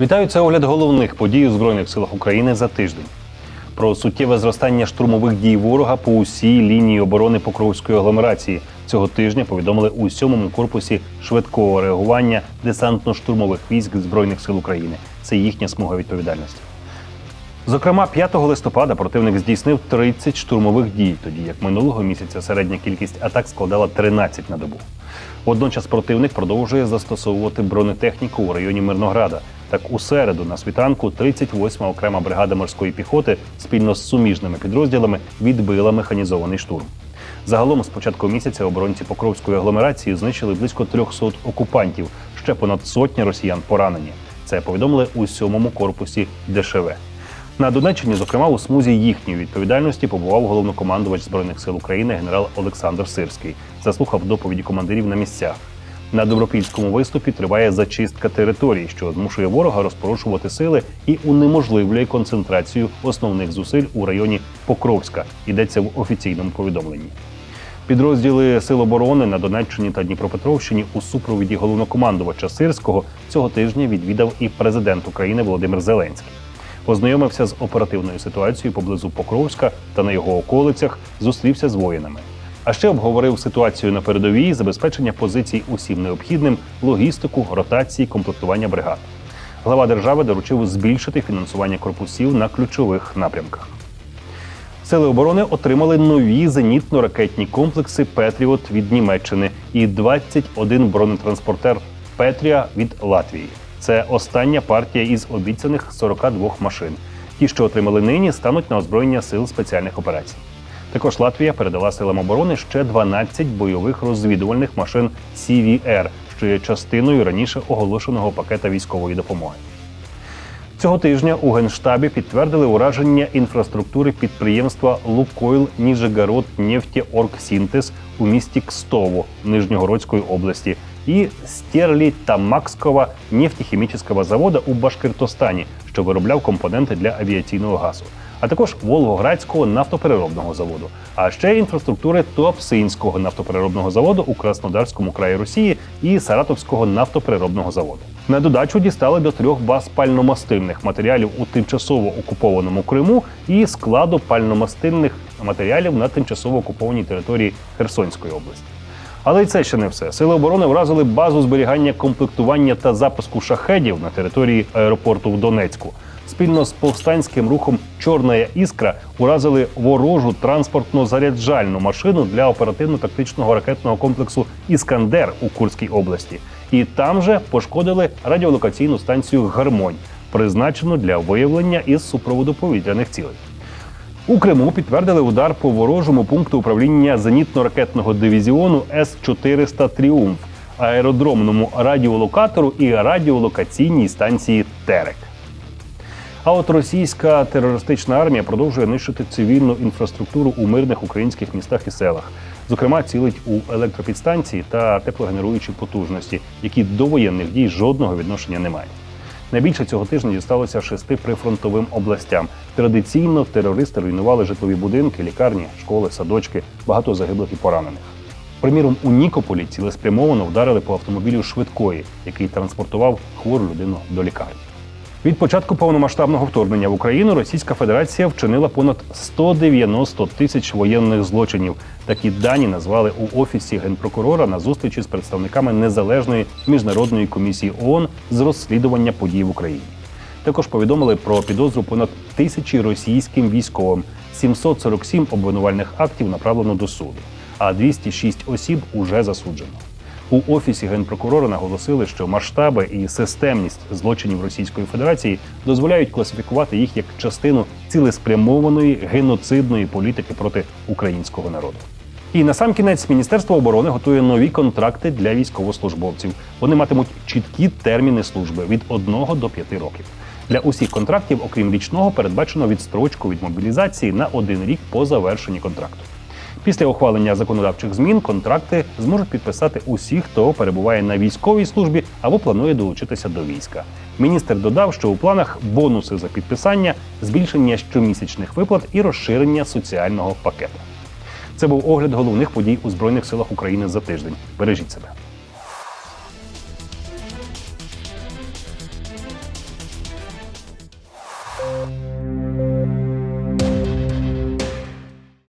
Вітаю, це огляд головних подій у Збройних силах України за тиждень. Про суттєве зростання штурмових дій ворога по усій лінії оборони Покровської агломерації цього тижня повідомили у сьомому корпусі швидкого реагування десантно-штурмових військ Збройних сил України. Це їхня смуга відповідальності. Зокрема, 5 листопада противник здійснив 30 штурмових дій, тоді як минулого місяця середня кількість атак складала 13 на добу. Водночас противник продовжує застосовувати бронетехніку у районі Мирнограда. Так у середу на світанку 38-ма окрема бригада морської піхоти спільно з суміжними підрозділами відбила механізований штурм. Загалом з початку місяця оборонці Покровської агломерації знищили близько 300 окупантів. Ще понад сотня росіян поранені. Це повідомили у сьомому корпусі ДШВ. На Донеччині, зокрема, у смузі їхньої відповідальності побував головнокомандувач збройних сил України генерал Олександр Сирський. Заслухав доповіді командирів на місцях. На добропільському виступі триває зачистка територій, що змушує ворога розпорушувати сили і унеможливлює концентрацію основних зусиль у районі Покровська. Йдеться в офіційному повідомленні. Підрозділи Сил оборони на Донеччині та Дніпропетровщині у супровіді головнокомандувача Сирського цього тижня відвідав і президент України Володимир Зеленський. Познайомився з оперативною ситуацією поблизу Покровська та на його околицях, зустрівся з воїнами. А ще обговорив ситуацію на передовій, забезпечення позицій усім необхідним, логістику, ротації, комплектування бригад. Глава держави доручив збільшити фінансування корпусів на ключових напрямках. Сили оборони отримали нові зенітно-ракетні комплекси Петріот від Німеччини і 21 бронетранспортер Петрія від Латвії. Це остання партія із обіцяних 42 машин. Ті, що отримали нині, стануть на озброєння сил спеціальних операцій. Також Латвія передала силам оборони ще 12 бойових розвідувальних машин CVR, що є частиною раніше оголошеного пакета військової допомоги. Цього тижня у генштабі підтвердили ураження інфраструктури підприємства Лукойл Ніжегород Нефтеоргсінтез у місті Кстово Нижньогородської області і Стерлі та Макського нефтехімічного завода у Башкортостані, що виробляв компоненти для авіаційного газу, а також Волгоградського нафтопереробного заводу, а ще інфраструктури Туапсинського нафтопереробного заводу у Краснодарському краї Росії і Саратовського нафтопереробного заводу. На додачу дістали до трьох баз пальномастильних матеріалів у тимчасово окупованому Криму і складу пальномастильних матеріалів на тимчасово окупованій території Херсонської області. Але й це ще не все. Сили оборони вразили базу зберігання комплектування та запуску шахедів на території аеропорту в Донецьку. Спільно з повстанським рухом Чорна іскра уразили ворожу транспортно-заряджальну машину для оперативно-тактичного ракетного комплексу Іскандер у Курській області. І там же пошкодили радіолокаційну станцію Гармонь, призначену для виявлення із супроводу повітряних цілей. У Криму підтвердили удар по ворожому пункту управління зенітно-ракетного дивізіону С-400 Тріумф, аеродромному радіолокатору і радіолокаційній станції Терек. А от російська терористична армія продовжує нищити цивільну інфраструктуру у мирних українських містах і селах. Зокрема, цілить у електропідстанції та теплогенеруючі потужності, які до воєнних дій жодного відношення не мають. Найбільше цього тижня дісталося шести прифронтовим областям. Традиційно терористи руйнували житлові будинки, лікарні, школи, садочки, багато загиблих і поранених. Приміром, у Нікополі цілеспрямовано вдарили по автомобілю швидкої, який транспортував хвору людину до лікарні. Від початку повномасштабного вторгнення в Україну Російська Федерація вчинила понад 190 тисяч воєнних злочинів. Такі дані назвали у офісі генпрокурора на зустрічі з представниками незалежної міжнародної комісії ООН з розслідування подій в Україні. Також повідомили про підозру понад тисячі російським військовим. 747 обвинувальних актів направлено до суду, а 206 осіб уже засуджено. У офісі генпрокурора наголосили, що масштаби і системність злочинів Російської Федерації дозволяють класифікувати їх як частину цілеспрямованої геноцидної політики проти українського народу. І на сам кінець Міністерство оборони готує нові контракти для військовослужбовців. Вони матимуть чіткі терміни служби від 1 до 5 років. Для усіх контрактів, окрім річного, передбачено відстрочку від мобілізації на один рік по завершенні контракту. Після ухвалення законодавчих змін контракти зможуть підписати усі, хто перебуває на військовій службі або планує долучитися до війська. Міністр додав, що у планах бонуси за підписання, збільшення щомісячних виплат і розширення соціального пакету. Це був огляд головних подій у Збройних силах України за тиждень. Бережіть себе.